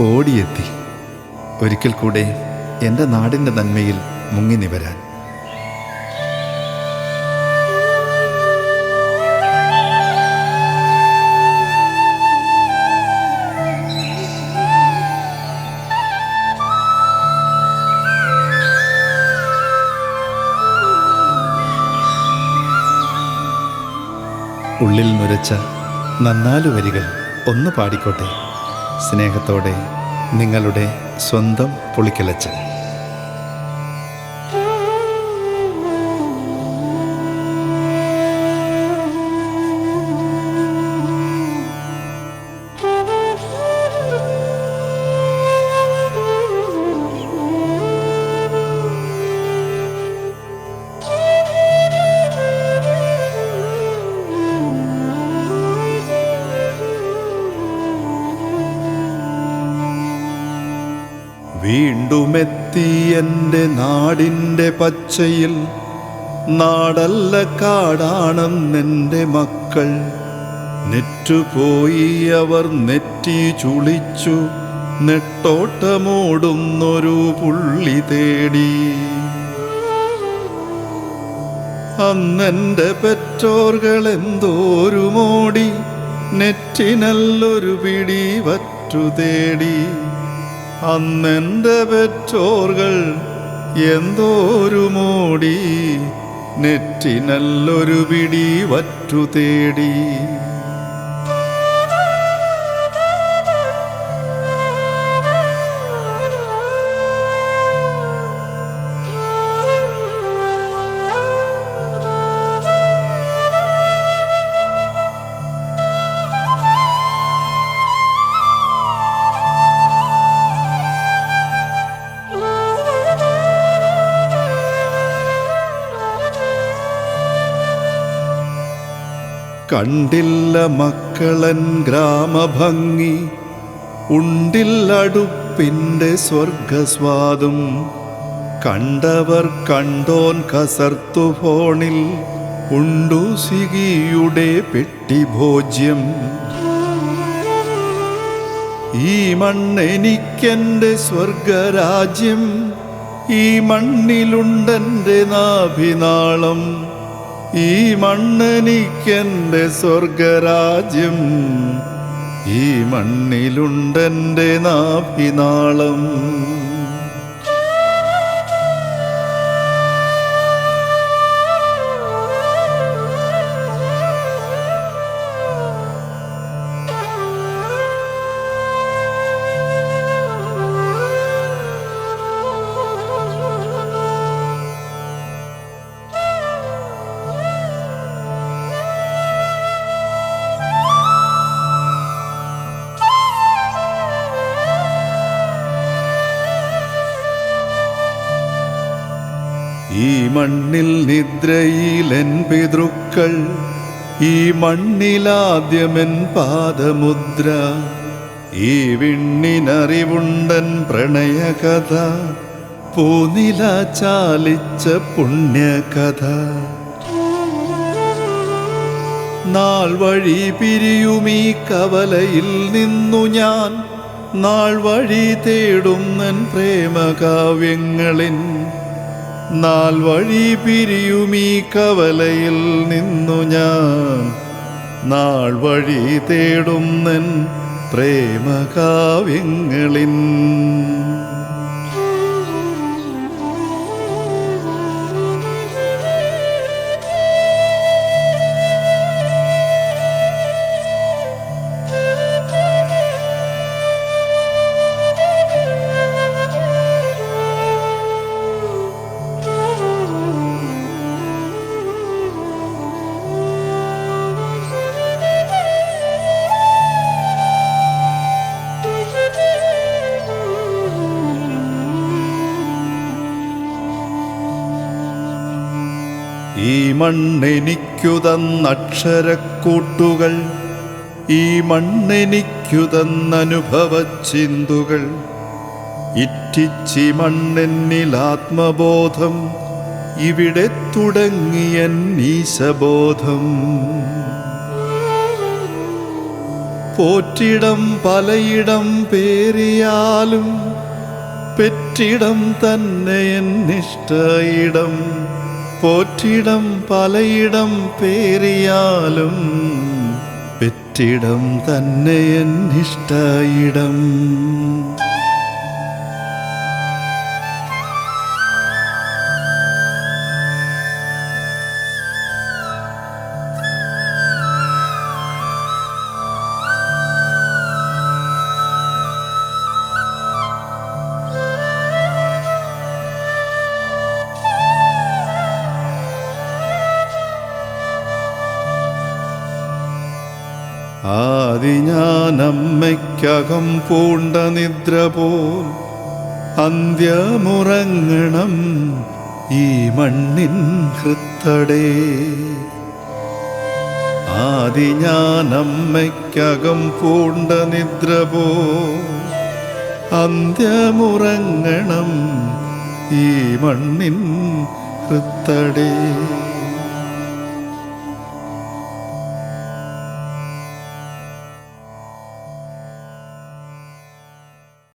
ഓടിയെത്തി. ഒരിക്കൽ കൂടെ എന്റെ നാടിന്റെ നന്മയിൽ മുങ്ങി നിവരാൻ. ഉള്ളിൽ നുരച്ച നന്നാലു വരികൾ ഒന്ന് പാടിക്കോട്ടെ. സ്നേഹത്തോടെ നിങ്ങളുടെ സ്വന്തം പുളിക്കലച്ചൻ. വീണ്ടുമെത്തി എന്റെ നാടിന്റെ പച്ചയിൽ നാടല്ല കാടാണെന്നെന്റെ മക്കൾ. നെറ്റുപോയി അവർ നെറ്റി ചുളിച്ചു നെട്ടോട്ടമോടുന്നൊരു പുള്ളി തേടി. അന്നെന്റെ പെറ്റോർകൾ എന്തോരു മോടി നെറ്റിനല്ലൊരു പിടി വറ്റു തേടി അന്നെന്റെ പെറ്റോർകൾ എന്തോരു മോടി നെറ്റിനല്ലൊരു പിടി വറ്റു തേടി കണ്ടില്ല മക്കളൻ ഗ്രാമഭംഗി ഉണ്ടില്ലടുപ്പിന്റെ സ്വർഗസ്വാദും കണ്ടവർ കണ്ടോൻ കസർത്തു ഫോണിൽ ഉണ്ടു സിഗിയുടെ പെട്ടിഭോജ്യം. ഈ മണ്ണെനിക്കെന്റെ സ്വർഗരാജ്യം ഈ മണ്ണിലുണ്ടെന്റെ നാഭിനാളം. ഈ മണ്ണെനിക്കെന്റെ സ്വർഗരാജ്യം ഈ മണ്ണിലുണ്ടെന്റെ നാഭിനാളം. മണ്ണിൽ നിദ്രയിലെൻ പിതൃക്കൾ ഈ മണ്ണിലാദ്യമെൻ പാദമുദ്ര ഈ വിണ്ണിനറിവുണ്ടൻ പ്രണയകഥ പൂനില ചാലിച്ച പുണ്യകഥ. നാൾ വഴി പിരിയുമീ കവലയിൽ നിന്നു ഞാൻ നാൾ വഴി തേടുന്നൻ പ്രേമകാവ്യങ്ങളിൻ നാൾ വഴി പിരിയുമീ കവലയിൽ നിന്നു ഞാൻ. നാൾ വഴി തേടുന്നൻ പ്രേമകാവ്യങ്ങളിൻ മണ്ണെനിക്കു തന്നക്ഷരക്കൂട്ടുകൾ ഈ മണ്ണെനിക്കു തന്നനുഭവച്ചിന്തുകൾ ഇറ്റിച്ചി മണ്ണെന്നിൽ ആത്മബോധം ഇവിടെ തുടങ്ങിയ നീശബോധം പോറ്റിടം പലയിടം പേറിയാലും പെറ്റിടം തന്നെ എന്നിഷ്ടയിടം പോറ്റിടം പലയിടം പേറിയാലും പെറ്റിടം തന്നെ എന്നിഷ്ടയിടം ആദി ഞാൻ അമ്മയ്ക്കകം പൂണ്ട നിദ്ര പോൽ അന്ത്യമുറങ്ങണം ഈ മണ്ണിൻ ഹൃത്തടേ. ആദി ഞാൻ അമ്മയ്ക്കകം പൂണ്ട നിദ്ര പോൽ അന്ത്യമുറങ്ങണം ഈ മണ്ണിൻ ഹൃത്തടേ.